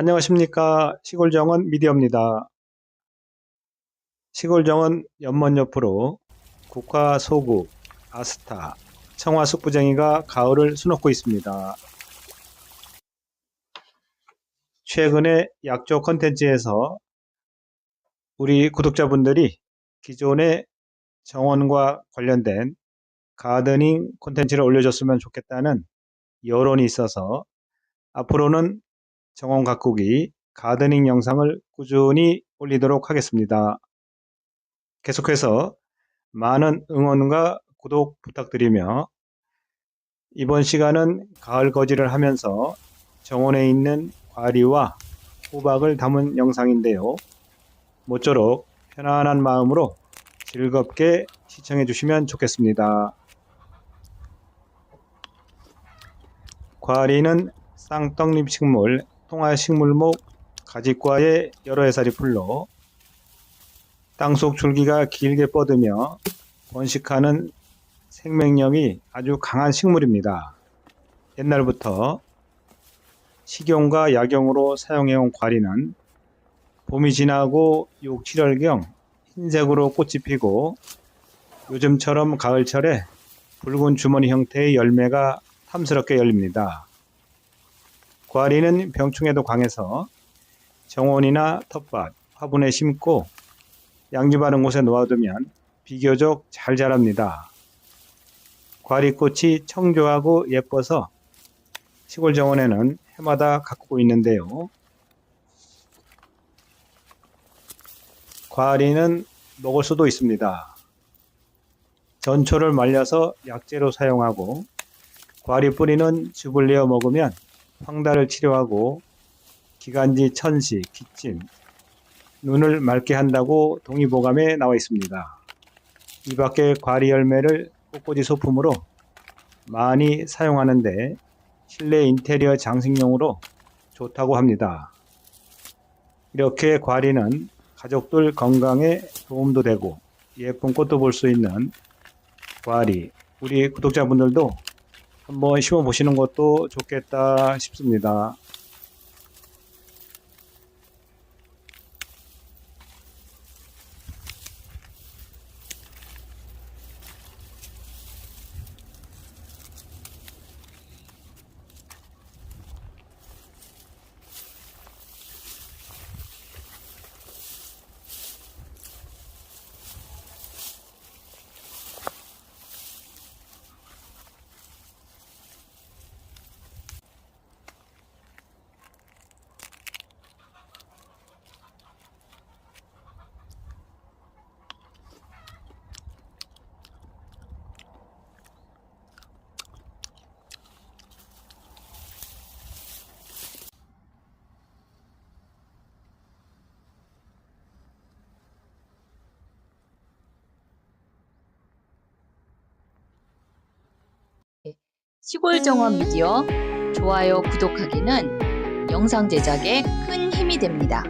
안녕하십니까. 시골정원 미디어입니다. 시골정원 연못 옆으로 국화 소국, 아스타, 청화 숙부쟁이가 가을을 수놓고 있습니다. 최근에 약조 컨텐츠에서 우리 구독자분들이 기존의 정원과 관련된 가드닝 콘텐츠를 올려줬으면 좋겠다는 여론이 있어서 앞으로는 정원 가꾸기 가드닝 영상을 꾸준히 올리도록 하겠습니다. 계속해서 많은 응원과 구독 부탁드리며 이번 시간은 가을 거지를 하면서 정원에 있는 과리와 호박을 담은 영상인데요. 모쪼록 편안한 마음으로 즐겁게 시청해 주시면 좋겠습니다. 과리는 쌍떡잎 식물, 통화식물목, 가지과의 여러 해살이 풀로 땅속 줄기가 길게 뻗으며 번식하는 생명력이 아주 강한 식물입니다. 옛날부터 식용과 약용으로 사용해온 과리는 봄이 지나고 6, 7월경 흰색으로 꽃이 피고 요즘처럼 가을철에 붉은 주머니 형태의 열매가 탐스럽게 열립니다. 과리는 병충해도 강해서 정원이나 텃밭, 화분에 심고 양지 바른 곳에 놓아두면 비교적 잘 자랍니다. 과리꽃이 청조하고 예뻐서 시골 정원에는 해마다 가꾸고 있는데요. 과리는 먹을 수도 있습니다. 전초를 말려서 약재로 사용하고 과리 뿌리는 즙을 내어 먹으면 황달을 치료하고 기관지 천시, 기침, 눈을 맑게 한다고 동의보감에 나와 있습니다. 이 밖에 과리 열매를 꽃꽂이 소품으로 많이 사용하는데 실내 인테리어 장식용으로 좋다고 합니다. 이렇게 과리는 가족들 건강에 도움도 되고 예쁜 꽃도 볼 수 있는 과리 우리 구독자분들도 한번 심어 보시는 것도 좋겠다 싶습니다. 시골 정원 미디어 좋아요, 구독하기는 영상 제작에 큰 힘이 됩니다.